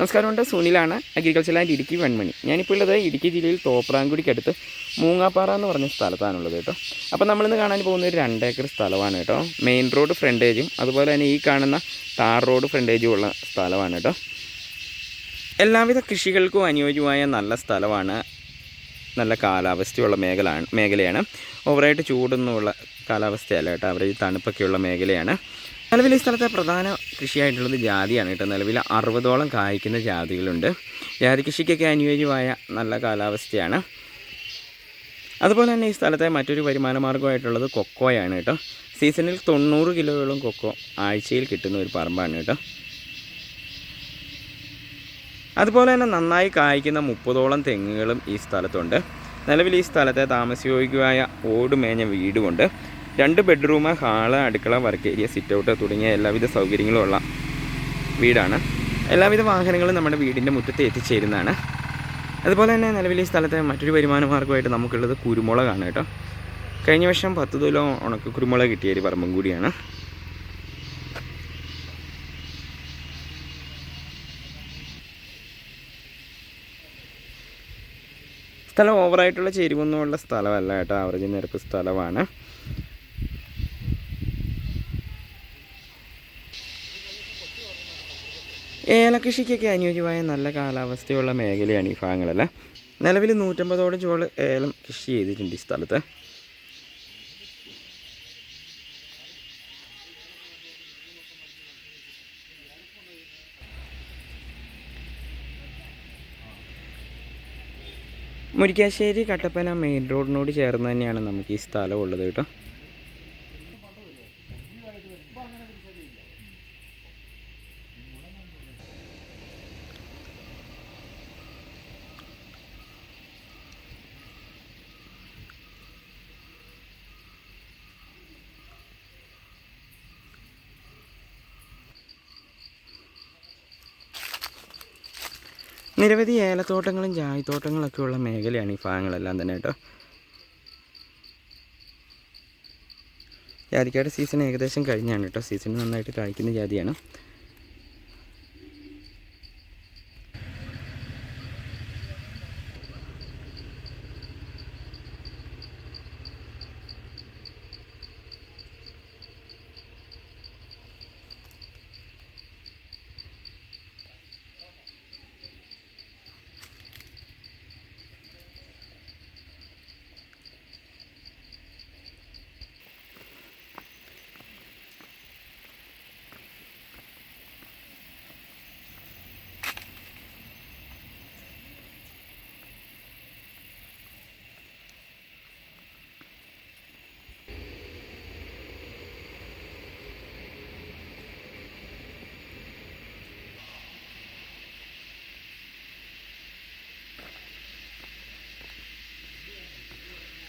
നമസ്കാരമുണ്ട് സുനിലാണ് agriculture land Idukki Venmani. ഞാനിപ്പോൾ ഉള്ളത് ഇടുക്കി ജില്ലയിൽ തോപ്രാങ്കുടിക്കടുത്ത് മൂങ്ങാപ്പാറ എന്ന് പറഞ്ഞ സ്ഥലത്താണുള്ളത് കേട്ടോ. അപ്പോൾ നമ്മളിന്ന് കാണാൻ പോകുന്ന ഒരു രണ്ടേക്കർ സ്ഥലമാണ് കേട്ടോ. മെയിൻ റോഡ് ഫ്രണ്ടേജും അതുപോലെ തന്നെ ഈ കാണുന്ന താർ റോഡ് ഫ്രണ്ടേജും ഉള്ള സ്ഥലമാണ് കേട്ടോ. എല്ലാവിധ കൃഷികൾക്കും അനുയോജ്യമായ നല്ല സ്ഥലമാണ്. നല്ല കാലാവസ്ഥയുള്ള മേഖല മേഖലയാണ്. ഓവറായിട്ട് ചൂടൊന്നുമുള്ള കാലാവസ്ഥയല്ല കേട്ടോ. അവർ തണുപ്പൊക്കെയുള്ള മേഖലയാണ്. നിലവിൽ ഈ സ്ഥലത്തെ പ്രധാന കൃഷിയായിട്ടുള്ളത് ജാതിയാണ് കേട്ടോ. നിലവിൽ അറുപതോളം കായ്ക്കുന്ന ജാതികളുണ്ട്. ജാതി കൃഷിക്കൊക്കെ അനുയോജ്യമായ നല്ല കാലാവസ്ഥയാണ്. അതുപോലെ തന്നെ ഈ സ്ഥലത്തെ മറ്റൊരു വരുമാന മാർഗമായിട്ടുള്ളത് കൊക്കോയാണ് കേട്ടോ. സീസണിൽ തൊണ്ണൂറ് കിലോയോളം കൊക്കോ ആഴ്ചയിൽ കിട്ടുന്ന ഒരു പറമ്പാണ് കേട്ടോ. അതുപോലെ തന്നെ നന്നായി കായ്ക്കുന്ന മുപ്പതോളം തെങ്ങുകളും ഈ സ്ഥലത്തുണ്ട്. നിലവിൽ ഈ സ്ഥലത്തെ താമസയോഗ്യമായ ഓടുമേഞ്ഞ വീടുമുണ്ട്. രണ്ട് ബെഡ്റൂം ഹാൾ അടുക്കള വർക്ക് ഏരിയ സിറ്റ് ഔട്ട് തുടങ്ങിയ എല്ലാവിധ സൗകര്യങ്ങളും ഉള്ള വീടാണ്. എല്ലാവിധ വാഹനങ്ങളും നമ്മുടെ വീടിന്റെ മുറ്റത്ത് എത്തിച്ചേരുന്നതാണ്. അതുപോലെ തന്നെ നിലവിൽ ഈ സ്ഥലത്തെ മറ്റൊരു വരുമാന മാർഗമായിട്ട് നമുക്കുള്ളത് കുരുമുളകാണ് കേട്ടോ. കഴിഞ്ഞ വർഷം പത്ത് കിലോ ഉണക്ക കുരുമുളക് കിട്ടിയ ഒരു പറമ്പും കൂടിയാണ്. സ്ഥലം ഓവറായിട്ടുള്ള ചെരിവൊന്നുമുള്ള സ്ഥലമല്ല കേട്ടോ. ആവറേജ് നിരപ്പ് സ്ഥലമാണ്. ഏലകൃഷിക്കൊക്കെ അനുയോജ്യമായ നല്ല കാലാവസ്ഥയുള്ള മേഖലയാണ് ഈ ഭാഗങ്ങളെല്ലാം? നിലവിൽ നൂറ്റമ്പതോളം ചോൾ ഏലം കൃഷി ചെയ്തിട്ടുണ്ട് ഈ സ്ഥലത്ത്. മുരിക്കാശ്ശേരി കട്ടപ്പന മെയിൻ റോഡിനോട് ചേർന്ന് തന്നെയാണ് നമുക്ക് ഈ സ്ഥലം ഉള്ളത് കേട്ടോ. നിരവധി ഏലത്തോട്ടങ്ങളും ചായത്തോട്ടങ്ങളൊക്കെ ഉള്ള മേഖലയാണ് ഈ ഭാഗങ്ങളെല്ലാം തന്നെ കേട്ടോ. ജാതിക്കയുടെ സീസൺ ഏകദേശം കഴിഞ്ഞാണ് കേട്ടോ. സീസൺ നന്നായിട്ട് കായ്ക്കുന്ന ജാതിയാണ്.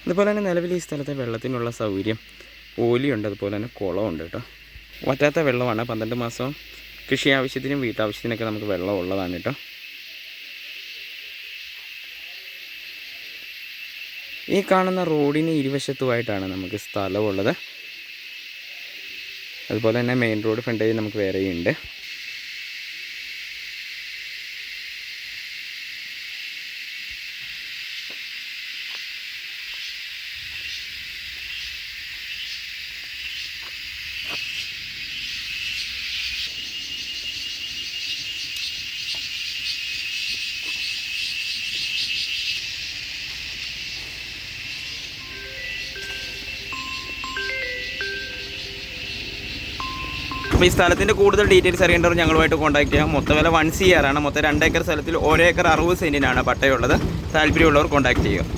അതുപോലെ തന്നെ നിലവിൽ ഈ സ്ഥലത്തെ വെള്ളത്തിനുള്ള സൗകര്യം ഓലിയുണ്ട് അതുപോലെ തന്നെ കുളമുണ്ട് കേട്ടോ. വറ്റാത്ത വെള്ളമാണ്. പന്ത്രണ്ട് മാസം കൃഷി ആവശ്യത്തിനും വീട്ടാവശ്യത്തിനൊക്കെ നമുക്ക് വെള്ളം ഉള്ളതാണ് കേട്ടോ. ഈ കാണുന്ന റോഡിന് ഇരുവശത്തുമായിട്ടാണ് നമുക്ക് സ്ഥലമുള്ളത്. അതുപോലെ തന്നെ മെയിൻ റോഡ് ഫ്രണ്ടേജ് നമുക്ക് വേറെയുണ്ട് അപ്പോൾ ഈ സ്ഥലത്തിന്റെ കൂടുതൽ ഡീറ്റെയിൽസ് അറിയേണ്ടവർ ഞങ്ങളുമായിട്ട് കോൺടാക്ട് ചെയ്യാം. മൊത്തം വില വൺ സി ആർ ആണ്. മൊത്തം രണ്ട് ഏക്കർ സ്ഥലത്തിൽ ഒരേക്കർ അറുപത് സെന്റിനാണ് പട്ടയുള്ളത്. താല്പര്യമുള്ളവർ കോൺടാക്ട് ചെയ്യുക.